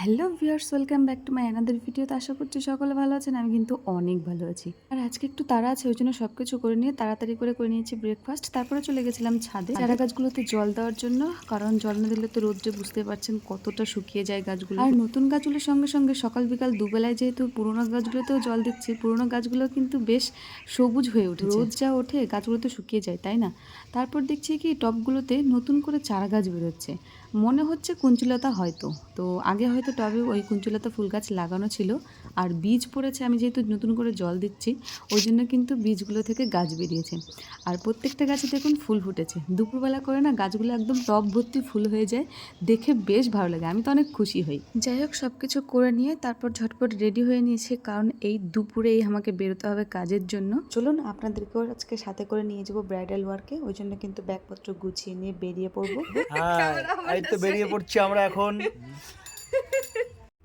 Hello viewers, welcome back to my another video তো আশা করছি সকলে ভালো আছেন, আমি কিন্তু অনেক ভালো আছি। আর আজকে একটু তাড়া আছে, ওই জন্য সব কিছু করে নিয়ে তাড়াতাড়ি করে করে নিয়েছি ব্রেকফাস্ট তারপরে চলে গেছিলাম ছাদে। চারা গাছগুলোতে জল দেওয়ার জন্য, কারণ জল না দিলে তো রোদ্রে বুঝতে পারছেন কতটা শুকিয়ে যায় গাছগুলো। আর নতুন গাছগুলোর সঙ্গে সঙ্গে সকাল বিকাল দুবেলায় যেহেতু পুরোনো গাছগুলোতেও জল দিচ্ছি, পুরোনো গাছগুলো কিন্তু বেশ সবুজ হয়ে ওঠে রোদ যা ওঠে গাছগুলো তো শুকিয়ে যায়, তাই না? তারপর দেখছি কি টবগুলোতে নতুন করে চারা গাছ বেরোচ্ছে। মনে হচ্ছে কুঞ্চিলতা হয়তো। তো আগে হয়তো টবে ওই কুঞ্চিলতা ফুল গাছ লাগানো ছিল। আর বীজ পড়েছে আমি যেহেতু নতুন করে জল দিচ্ছি ওই জন্য কিন্তু বীজগুলো থেকে গাছ বেরিয়েছে। আর প্রত্যেকটা গাছে দেখুন ফুল ফুটেছে। দুপুরবেলা করে না গাছগুলো একদম টব ভর্তি ফুল হয়ে যায়। দেখে বেশ ভালো লাগে। আমি তো অনেক খুশি হই। যাই হোক সব কিছু করে নিয়ে তারপর ঝটপট রেডি হয়ে নিয়েছে কারণ এই দুপুরেই আমাকে বেরোতে হবে কাজের জন্য। চলুন আপনাদেরকেও আজকে সাথে করে নিয়ে যাব ব্রাইডাল ওয়ার্কে ওই জন্য কিন্তু ব্যাগপত্র গুছিয়ে নিয়ে বেরিয়ে পড়ব। তো বেরিয়ে পড়ছি আমরা এখন।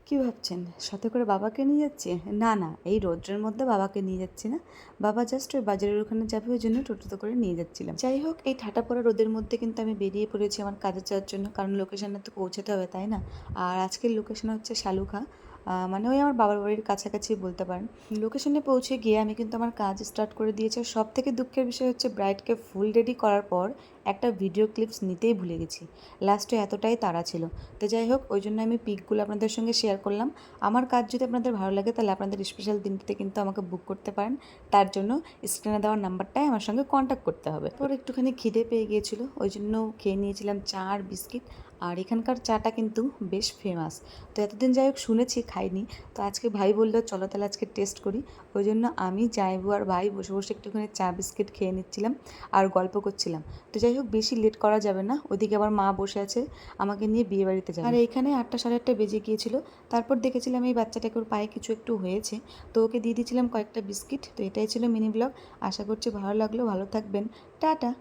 কি ভাবছেন? সাথে করে বাবাকে নিয়ে যাচ্ছি? না না এই রৌদ্রের মধ্যে বাবাকে নিয়ে যাচ্ছি না। বাবা জাস্ট ওই বাজারের ওখানে যাবে ওই জন্য টোটোতে করে নিয়ে যাচ্ছিলাম। যাই হোক এই ঠাটা পড়া রোদের মধ্যে কিন্তু আমি বেরিয়ে পড়েছি আমার কাজে যাওয়ার জন্য কারণ লোকেশনে তো পৌঁছাতে হবে তাই না? আর আজকের লোকেশন হচ্ছে শালুখা। আহ, মানে ওই আমার বাবার বাড়ির কাছাকাছি বলতে পারেন। লোকেশনে পৌঁছে গিয়ে আমি কিন্তু আমার কাজ স্টার্ট করে দিয়েছি। সব থেকে দুঃখের বিষয় হচ্ছে ব্রাইডকে ফুল রেডি করার পর একটা ভিডিও ক্লিপস নিতেই ভুলে গেছি। লাস্টে এতটাই তাড়া ছিল। তো যাই হোক, ওই জন্য আমি পিকগুলো আপনাদের সঙ্গে শেয়ার করলাম। আমার কাজ যদি আপনাদের ভালো লাগে, তাহলে আপনাদের স্পেশাল দিনটিতে কিন্তু আমাকে বুক করতে পারেন। তার জন্য স্ক্রিনে দেওয়ার নাম্বারটাই আমার সঙ্গে কন্ট্যাক্ট করতে হবে। তোর একটুখানি খিদে পেয়ে গিয়েছিল, ওই জন্য খেয়ে নিয়েছিলাম চা আর বিস্কিট। আর এখানকার চাটা কিন্তু বেশ ফেমাস তো এতদিন যাই হোক শুনেছি, খাইনি। তো আজকে ভাই বলল, চলো তাহলে আজকে টেস্ট করি। ওই জন্য আমি জাইবু আর ভাই বসে বসে একটুখানি চা, বিস্কিট খেয়ে নিচ্ছিলাম আর গল্প করছিলাম। তো যাই হোক বেশি লেট করা যাবে না। ওদিকে আবার মা বসে আছে, আমাকে নিয়ে বিয়ে বাড়িতে যাবে। আর এখানে আটটা সাড়ে আটটা বেজে গিয়েছিল। তারপর দেখেছিলাম এই বাচ্চাটাকে ওর পায়ে কিছু একটু হয়েছে। তো ওকে দিয়ে দিয়েছিলাম কয়েকটা বিস্কিট। তো এটাই ছিল মিনি ব্লগ আশা করছি ভালো লাগল, ভালো থাকবেন। টাটা!